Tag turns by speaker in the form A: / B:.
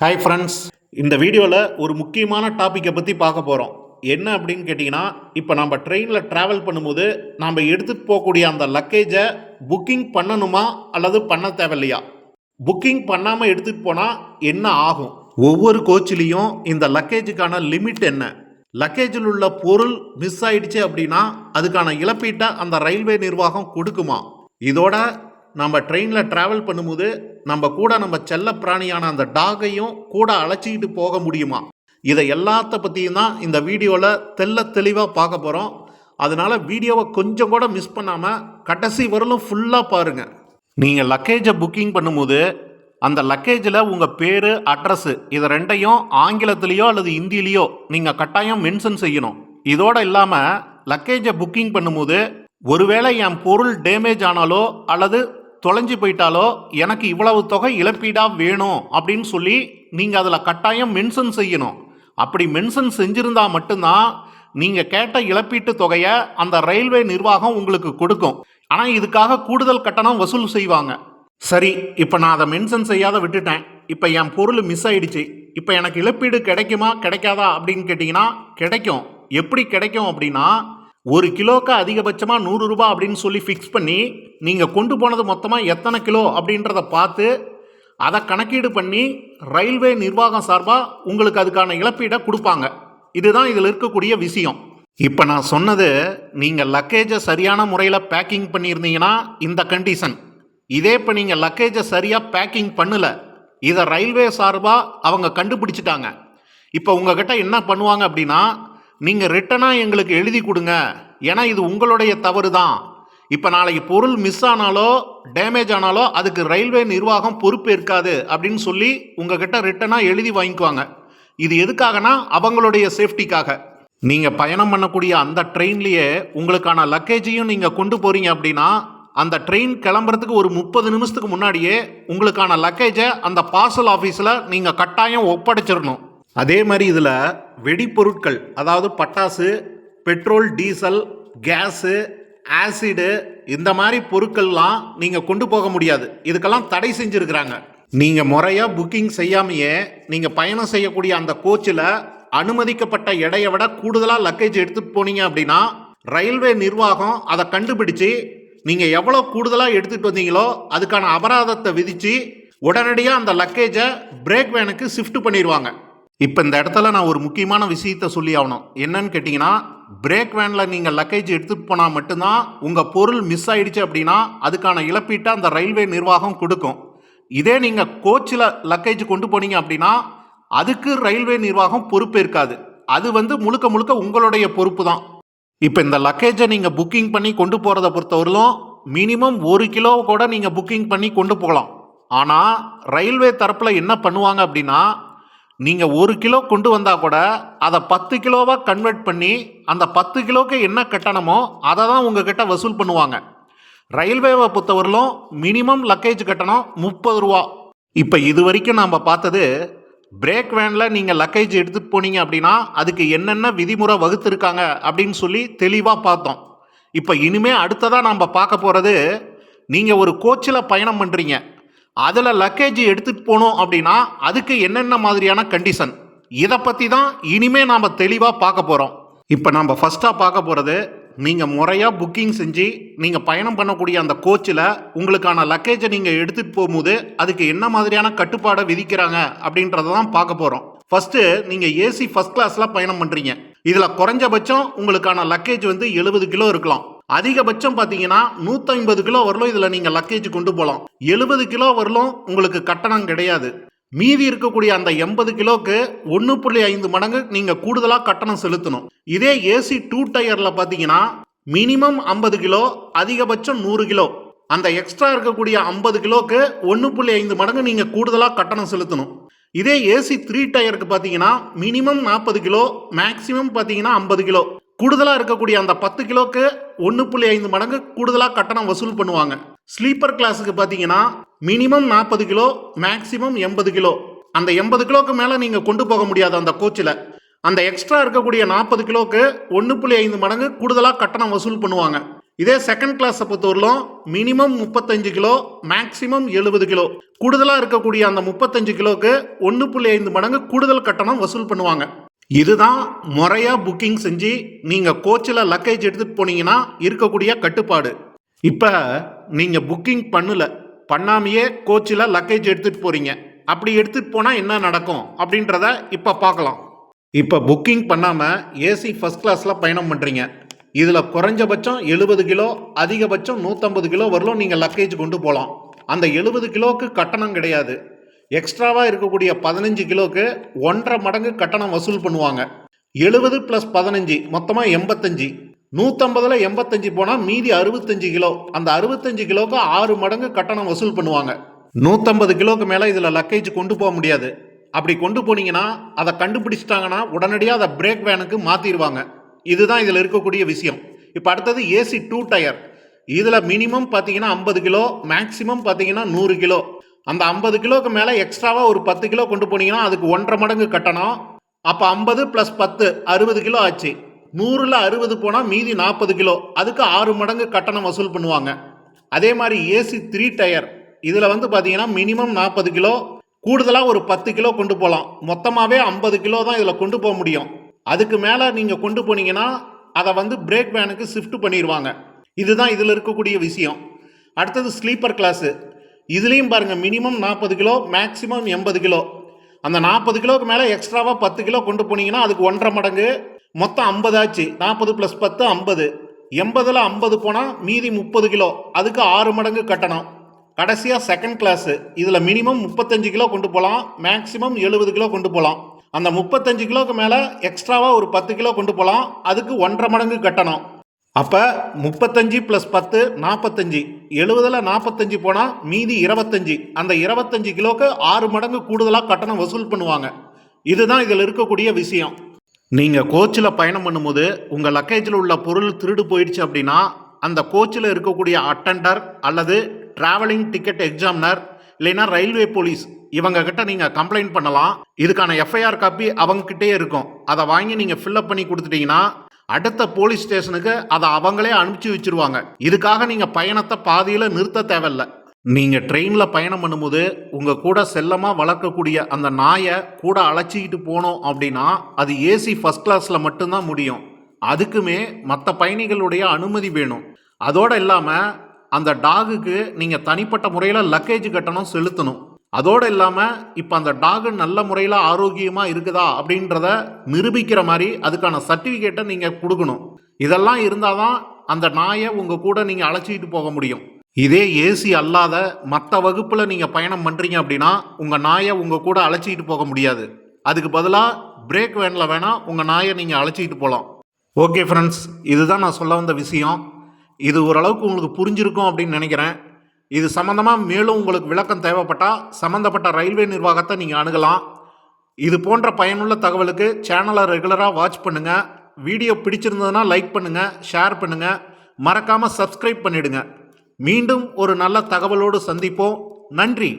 A: Hi friends இந்த வீடியோவில் ஒரு முக்கியமான டாப்பிக்கை பற்றி பார்க்க போகிறோம் என்ன அப்படின்னு கேட்டிங்கன்னா இப்போ நம்ம ட்ரெயினில் ட்ராவல் பண்ணும்போது நாம் எடுத்துகிட்டு போகக்கூடிய அந்த லக்கேஜை புக்கிங் பண்ணணுமா அல்லது பண்ண தேவையில்லையா? புக்கிங் பண்ணாமல் எடுத்துகிட்டு போனால் என்ன ஆகும்? ஒவ்வொரு கோச்சிலையும் இந்த லக்கேஜுக்கான லிமிட் என்ன? லக்கேஜில் உள்ள பொருள் மிஸ் ஆயிடுச்சு அப்படின்னா அதுக்கான இழப்பீட்டை அந்த ரயில்வே நிர்வாகம் கொடுக்குமா? இதோட நம்ம ட்ரெயினில் ட்ராவல் பண்ணும்போது நம்ம கூட நம்ம செல்ல பிராணியான அந்த டாகையும் கூட அழைச்சிக்கிட்டு போக முடியுமா? இதை எல்லாத்த பற்றியும் தான் இந்த வீடியோவில் தெள்ள தெளிவாக பார்க்க போகிறோம் அதனால் வீடியோவை கொஞ்சம் கூட மிஸ் பண்ணாமல் கடைசி வரலும் ஃபுல்லாக பாருங்கள் நீங்கள் லக்கேஜை புக்கிங் பண்ணும்போது அந்த லக்கேஜில் உங்கள் பேர் அட்ரஸு இதை ரெண்டையும் ஆங்கிலத்திலேயோ அல்லது இந்தியிலையோ நீங்கள் கட்டாயம் மென்ஷன் செய்யணும். இதோடு இல்லாமல் லக்கேஜை புக்கிங் பண்ணும்போது ஒருவேளை என் பொருள் டேமேஜ் ஆனாலோ அல்லது தொலைஞ்சு போயிட்டாலோ எனக்கு இவ்வளவு தொகை இழப்பீடாக வேணும் அப்படின்னு சொல்லி நீங்கள் அதில் கட்டாயம் மென்ஷன் செய்யணும். அப்படி மென்ஷன் செஞ்சுருந்தா மட்டும்தான் நீங்கள் கேட்ட இழப்பீட்டு தொகையை அந்த ரயில்வே நிர்வாகம் உங்களுக்கு கொடுக்கும். ஆனால் இதுக்காக கூடுதல் கட்டணம் வசூல் செய்வாங்க. சரி இப்போ நான் அதை மென்ஷன் செய்யாத விட்டுட்டேன். இப்போ என் பொருள் மிஸ் ஆயிடுச்சு. இப்போ எனக்கு இழப்பீடு கிடைக்குமா கிடைக்காதா அப்படின்னு கேட்டிங்கன்னா கிடைக்கும். எப்படி கிடைக்கும் அப்படின்னா ஒரு கிலோக்கு அதிகபட்சமாக நூறு ரூபா அப்படின்னு சொல்லி ஃபிக்ஸ் பண்ணி நீங்கள் கொண்டு போனது மொத்தமாக எத்தனை கிலோ அப்படின்றத பார்த்து அதை கணக்கீடு பண்ணி ரயில்வே நிர்வாகம் சார்பாக உங்களுக்கு அதுக்கான இழப்பீடை கொடுப்பாங்க. இதுதான் இதில் இருக்கக்கூடிய விஷயம். இப்போ நான் சொன்னது நீங்கள் லக்கேஜை சரியான முறையில் பேக்கிங் பண்ணியிருந்தீங்கன்னா இந்த கண்டிஷன் இதே இப்போ நீங்கள் லக்கேஜை சரியாக பேக்கிங் பண்ணலை இதை ரயில்வே சார்பாக அவங்க கண்டுபிடிச்சிட்டாங்க. இப்போ உங்ககிட்ட என்ன பண்ணுவாங்க அப்படின்னா நீங்கள் ரிட்டனாக எங்களுக்கு எழுதி கொடுங்க. ஏன்னா இது உங்களுடைய தவறு தான் இப்போ நாளைக்கு பொருள் மிஸ் ஆனாலோ டேமேஜ் ஆனாலோ அதுக்கு ரயில்வே நிர்வாகம் பொறுப்பேற்காது இருக்காது அப்படின்னு சொல்லி உங்ககிட்ட ரிட்டனாக எழுதி வாங்கிக்குவாங்க. இது எதுக்காகனா அவங்களுடைய சேஃப்டிக்காக நீங்கள் பயணம் பண்ணக்கூடிய அந்த ட்ரெயின்லேயே உங்களுக்கான லக்கேஜையும் நீங்கள் கொண்டு போகிறீங்க அப்படின்னா அந்த ட்ரெயின் கிளம்புறதுக்கு ஒரு முப்பது நிமிஷத்துக்கு முன்னாடியே உங்களுக்கான லக்கேஜை அந்த பார்சல் ஆஃபீஸில் நீங்கள் கட்டாயம் ஒப்படைச்சிடணும். அதே மாதிரி இதில் வெடிப்பொருட்கள் அதாவது பட்டாசு பெட்ரோல் டீசல் கேஸு ஆசிடு இந்த மாதிரி பொருட்கள்லாம் நீங்கள் கொண்டு போக முடியாது. இதுக்கெல்லாம் தடை செஞ்சுருக்கிறாங்க. நீங்கள் முறையாக புக்கிங் செய்யாமையே நீங்கள் பயணம் செய்யக்கூடிய அந்த கோச்சில் அனுமதிக்கப்பட்ட எடையை விட கூடுதலாக லக்கேஜ் எடுத்துகிட்டு போனீங்க அப்படின்னா ரயில்வே நிர்வாகம் அதை கண்டுபிடிச்சு நீங்கள் எவ்வளோ கூடுதலாக எடுத்துகிட்டு வந்தீங்களோ அதுக்கான அபராதத்தை விதித்து உடனடியாக அந்த லக்கேஜை பிரேக் வேனுக்கு ஷிஃப்ட் பண்ணிடுவாங்க. இப்போ இந்த இடத்துல நான் ஒரு முக்கியமான விஷயத்த சொல்லி ஆகணும். என்னன்னு கேட்டிங்கன்னா பிரேக் வேனில் நீங்கள் லக்கேஜ் எடுத்துகிட்டு போனால் மட்டும்தான் உங்கள் பொருள் மிஸ் ஆயிடுச்சு அப்படின்னா அதுக்கான இழப்பீட்டை அந்த ரயில்வே நிர்வாகம் கொடுக்கும். இதே நீங்கள் கோச்சில் லக்கேஜ் கொண்டு போனீங்க அப்படின்னா அதுக்கு ரயில்வே நிர்வாகம் பொறுப்பு இருக்காது. அது வந்து முழுக்க முழுக்க உங்களுடைய பொறுப்பு தான். இப்போ இந்த லக்கேஜை நீங்கள் புக்கிங் பண்ணி கொண்டு போகிறத பொறுத்தவரையிலும் மினிமம் ஒரு கிலோ கூட நீங்கள் புக்கிங் பண்ணி கொண்டு போகலாம். ஆனால் ரயில்வே தரப்பில் என்ன பண்ணுவாங்க அப்படின்னா நீங்கள் ஒரு கிலோ கொண்டு வந்தால் கூட அதை பத்து கிலோவாக கன்வெர்ட் பண்ணி அந்த பத்து கிலோக்கு என்ன கட்டணமோ அதை தான் உங்ககிட்ட வசூல் பண்ணுவாங்க. ரயில்வேவை பொறுத்தவரையிலும் மினிமம் லக்கேஜ் கட்டணம் முப்பது ரூபா. இப்போ இது வரைக்கும் நாம் பார்த்தது பிரேக் வேனில் நீங்கள் லக்கேஜ் எடுத்துகிட்டு போனீங்க அப்படின்னா அதுக்கு என்னென்ன விதிமுறை வகுத்துருக்காங்க அப்படின்னு சொல்லி தெளிவாக பார்த்தோம். இப்போ இனிமேல் அடுத்ததாக நாம் பார்க்க போகிறது நீங்கள் ஒரு கோச்சில் பயணம் பண்ணுறீங்க அதில் லக்கேஜ் எடுத்துகிட்டு போகணும் அப்படின்னா அதுக்கு என்னென்ன மாதிரியான கண்டிஷன் இதை பற்றி தான் இனிமேல் நாம் தெளிவாக பார்க்க போகிறோம் இப்போ நம்ம ஃபஸ்ட்டாக பார்க்க போகிறது நீங்கள் முறையாக புக்கிங் செஞ்சு நீங்கள் பயணம் பண்ணக்கூடிய அந்த கோச்சில் உங்களுக்கான லக்கேஜை நீங்கள் எடுத்துகிட்டு போகும்போது அதுக்கு என்ன மாதிரியான கட்டுப்பாடை விதிக்கிறாங்க அப்படின்றத தான் பார்க்க போகிறோம் ஃபஸ்ட்டு நீங்கள் ஏசி ஃபஸ்ட் கிளாஸில் பயணம் பண்ணுறீங்க இதில் குறைஞ்சபட்சம் உங்களுக்கான லக்கேஜ் வந்து எழுபது கிலோ இருக்கலாம். அதிகபட்சம் பார்த்தீங்கன்னா நூற்றி ஐம்பது கிலோ வரலும் இதில் நீங்கள் லக்கேஜ் கொண்டு போகலாம் எழுபது கிலோ வரலும் உங்களுக்கு கட்டணம் கிடையாது. மீதி இருக்கக்கூடிய அந்த எண்பது கிலோக்கு ஒன்று புள்ளி ஐந்து மடங்கு நீங்கள் கூடுதலாக கட்டணம் செலுத்தணும். இதே ஏசி டூ டயரில் பார்த்தீங்கன்னா மினிமம் ஐம்பது கிலோ அதிகபட்சம் நூறு கிலோ. அந்த எக்ஸ்ட்ரா இருக்கக்கூடிய ஐம்பது கிலோக்கு ஒன்று புள்ளி ஐந்து மடங்கு நீங்கள் கூடுதலாக கட்டணம் செலுத்தணும். இதே ஏசி த்ரீ டயருக்கு பார்த்தீங்கன்னா மினிமம் நாற்பது கிலோ மேக்ஸிமம் பார்த்தீங்கன்னா ஐம்பது கிலோ. கூடுதலாக இருக்கக்கூடிய அந்த பத்து கிலோக்கு ஒன்று புள்ளி ஐந்து மடங்கு கூடுதலாக கட்டணம் வசூல் பண்ணுவாங்க. ஸ்லீப்பர் கிளாஸுக்கு பார்த்தீங்கன்னா மினிமம் நாற்பது கிலோ மேக்ஸிமம் எண்பது கிலோ. அந்த எண்பது கிலோக்கு மேலே நீங்கள் கொண்டு போக முடியாது அந்த கோச்சில். அந்த எக்ஸ்ட்ரா இருக்கக்கூடிய நாற்பது கிலோக்கு ஒன்று புள்ளி ஐந்து மடங்கு கூடுதலாக கட்டணம் வசூல் பண்ணுவாங்க. இதே செகண்ட் கிளாஸை பொறுத்தவரையிலும் மினிமம் முப்பத்தஞ்சு கிலோ மேக்ஸிமம் எழுபது கிலோ. கூடுதலாக இருக்கக்கூடிய அந்த முப்பத்தஞ்சு கிலோக்கு ஒன்று புள்ளி ஐந்து மடங்கு கூடுதல் கட்டணம் வசூல் பண்ணுவாங்க. இதுதான் முறையாக புக்கிங் செஞ்சு நீங்கள் கோச்சில் லக்கேஜ் எடுத்துகிட்டு போனீங்கன்னா இருக்கக்கூடிய கட்டுப்பாடு. இப்போ நீங்கள் புக்கிங் பண்ணல பண்ணாமையே கோச்சில் லக்கேஜ் எடுத்துகிட்டு போகிறீங்க அப்படி எடுத்துகிட்டு போனால் என்ன நடக்கும் அப்படின்றத இப்போ பார்க்கலாம். இப்போ புக்கிங் பண்ணாமல் ஏசி ஃபஸ்ட் கிளாஸில் பயணம் பண்ணுறீங்க இதில் குறைஞ்சபட்சம் எழுபது கிலோ அதிகபட்சம் நூற்றம்பது கிலோ வரலும் நீங்கள் லக்கேஜ் கொண்டு போகலாம் அந்த எழுபது கிலோவுக்கு கட்டணம் கிடையாது. எக்ஸ்ட்ராவாக இருக்கக்கூடிய பதினஞ்சு கிலோவுக்கு ஒன்றரை மடங்கு கட்டணம் வசூல் பண்ணுவாங்க. எழுபது ப்ளஸ் பதினஞ்சு மொத்தமாக எண்பத்தஞ்சு. நூற்றம்பதில் எண்பத்தஞ்சு போனால் மீதி அறுபத்தஞ்சு கிலோ. அந்த அறுபத்தஞ்சு கிலோவுக்கு ஆறு மடங்கு கட்டணம் வசூல் பண்ணுவாங்க. நூற்றம்பது கிலோவுக்கு மேலே இதில் லக்கேஜ் கொண்டு போக முடியாது. அப்படி கொண்டு போனீங்கன்னா அதை கண்டுபிடிச்சிட்டாங்கன்னா உடனடியாக அதை பிரேக் வேனுக்கு மாற்றிடுவாங்க இதுதான் இதில் இருக்கக்கூடிய விஷயம். இப்போ அடுத்தது ஏசி டூ டயர் இதில் மினிமம் பார்த்தீங்கன்னா ஐம்பது கிலோ மேக்ஸிமம் பார்த்தீங்கன்னா நூறு கிலோ. அந்த ஐம்பது கிலோக்கு மேலே எக்ஸ்ட்ராவாக ஒரு பத்து கிலோ கொண்டு போனீங்கன்னா அதுக்கு ஒன்றரை மடங்கு கட்டணம். அப்போ ஐம்பது ப்ளஸ் பத்து அறுபது கிலோ ஆச்சு. நூறில் அறுபது போனால் மீதி நாற்பது கிலோ. அதுக்கு ஆறு மடங்கு கட்டணம் வசூல் பண்ணுவாங்க. அதே மாதிரி ஏசி த்ரீ டயர் இதில் வந்து பார்த்தீங்கன்னா மினிமம் நாற்பது கிலோ. கூடுதலாக ஒரு பத்து கிலோ கொண்டு போகலாம் மொத்தமாகவே ஐம்பது கிலோ தான் இதில் கொண்டு போக முடியும். அதுக்கு மேலே நீங்கள் கொண்டு போனீங்கன்னா அதை வந்து பிரேக் வேனுக்கு ஷிஃப்ட் பண்ணிடுவாங்க இதுதான் இதில் இருக்கக்கூடிய விஷயம். அடுத்தது ஸ்லீப்பர் கிளாஸு இதுலேயும் பாருங்கள் மினிமம் நாற்பது கிலோ மேக்ஸிமம் எண்பது கிலோ. அந்த நாற்பது கிலோக்கு மேலே எக்ஸ்ட்ராவாக பத்து கிலோ கொண்டு போனீங்கன்னா அதுக்கு ஒன்றரை மடங்கு மொத்தம் ஐம்பது ஆச்சு. நாற்பது ப்ளஸ் பத்து ஐம்பது. எண்பதில் ஐம்பது போனால் மீதி முப்பது கிலோ. அதுக்கு ஆறு மடங்கு கட்டணம். கடைசியாக செகண்ட் கிளாஸு இதில் மினிமம் முப்பத்தஞ்சு கிலோ கொண்டு போகலாம் மேக்ஸிமம் எழுபது கிலோ கொண்டு போகலாம் அந்த முப்பத்தஞ்சு கிலோக்கு மேலே எக்ஸ்ட்ராவாக ஒரு பத்து கிலோ கொண்டு போகலாம் அதுக்கு ஒன்றரை மடங்கு கட்டணம். அப்போ முப்பத்தஞ்சு ப்ளஸ் பத்து நாற்பத்தஞ்சு எழுபதில் நாற்பத்தஞ்சு போனால் மீதி இருபத்தஞ்சு. அந்த இருபத்தஞ்சு கிலோக்கு ஆறு மடங்கு கூடுதலாக கட்டணம் வசூல் பண்ணுவாங்க. இதுதான் இதில் இருக்கக்கூடிய விஷயம். நீங்கள் கோச்சில் பயணம் பண்ணும்போது உங்கள் லக்கேஜில் உள்ள பொருள் திருடு போயிடுச்சு அப்படின்னா அந்த கோச்சில் இருக்கக்கூடிய அட்டண்டர் அல்லது டிராவலிங் டிக்கெட் எக்ஸாமினர் இல்லைன்னா ரயில்வே போலீஸ் இவங்க கிட்ட நீங்கள் கம்ப்ளைண்ட் பண்ணலாம். இதுக்கான எஃப்ஐஆர் காப்பி அவங்கக்கிட்டே இருக்கும். அதை வாங்கி நீங்கள் ஃபில்அப் பண்ணி கொடுத்துட்டீங்கன்னா அடுத்த போலீஸ் ஸ்டேஷனுக்கு அதை அவங்களே அனுப்பிச்சு வச்சிருவாங்க. இதுக்காக நீங்கள் பயணத்தை பாதியில் நிறுத்த தேவையில்ல. நீங்கள் ட்ரெயினில் பயணம் பண்ணும்போது உங்கள் கூட செல்லமாக வளர்க்கக்கூடிய அந்த நாயை கூட அழைச்சிக்கிட்டு போனோம் அப்படின்னா அது ஏசி ஃபஸ்ட் கிளாஸில் மட்டும்தான் முடியும். அதுக்குமே மற்ற பயணிகளுடைய அனுமதி வேணும். அதோடு இல்லாமல் அந்த டாகுக்கு நீங்கள் தனிப்பட்ட முறையில் லக்கேஜ் கட்டணம் செலுத்தணும். அதோடு இல்லாமல் இப்போ அந்த டாகு நல்ல முறையில் ஆரோக்கியமாக இருக்குதா அப்படின்றத நிரூபிக்கிற மாதிரி அதுக்கான சர்டிஃபிகேட்டை நீங்கள் கொடுக்கணும். இதெல்லாம் இருந்தால் தான் அந்த நாயை உங்கள் கூட நீங்கள் அழைச்சிக்கிட்டு போக முடியும். இதே ஏசி அல்லாத மற்ற வகுப்பில் நீங்கள் பயணம் பண்ணுறீங்க அப்படின்னா உங்கள் நாயை உங்கள் கூட அழைச்சிக்கிட்டு போக முடியாது. அதுக்கு பதிலாக பிரேக் வேனில் வேணால் உங்கள் நாயை நீங்கள் அழைச்சிக்கிட்டு போகலாம் ஓகே ஃப்ரெண்ட்ஸ் இதுதான் நான் சொல்ல வந்த விஷயம். இது ஓரளவுக்கு உங்களுக்கு புரிஞ்சிருக்கும் அப்படின்னு நினைக்கிறேன். இது சம்மந்தமாக மேலும் உங்களுக்கு விளக்கம் தேவைப்பட்டால் சம்மந்தப்பட்ட ரயில்வே நிர்வாகத்தை நீங்கள் அணுகலாம். இது போன்ற பயனுள்ள தகவலுக்கு சேனலை ரெகுலராக வாட்ச் பண்ணுங்கள் வீடியோ பிடிச்சிருந்ததுன்னா லைக் பண்ணுங்கள் ஷேர் பண்ணுங்கள் மறக்காமல் சப்ஸ்கிரைப் பண்ணிவிடுங்க மீண்டும் ஒரு நல்ல தகவலோடு சந்திப்போம். நன்றி.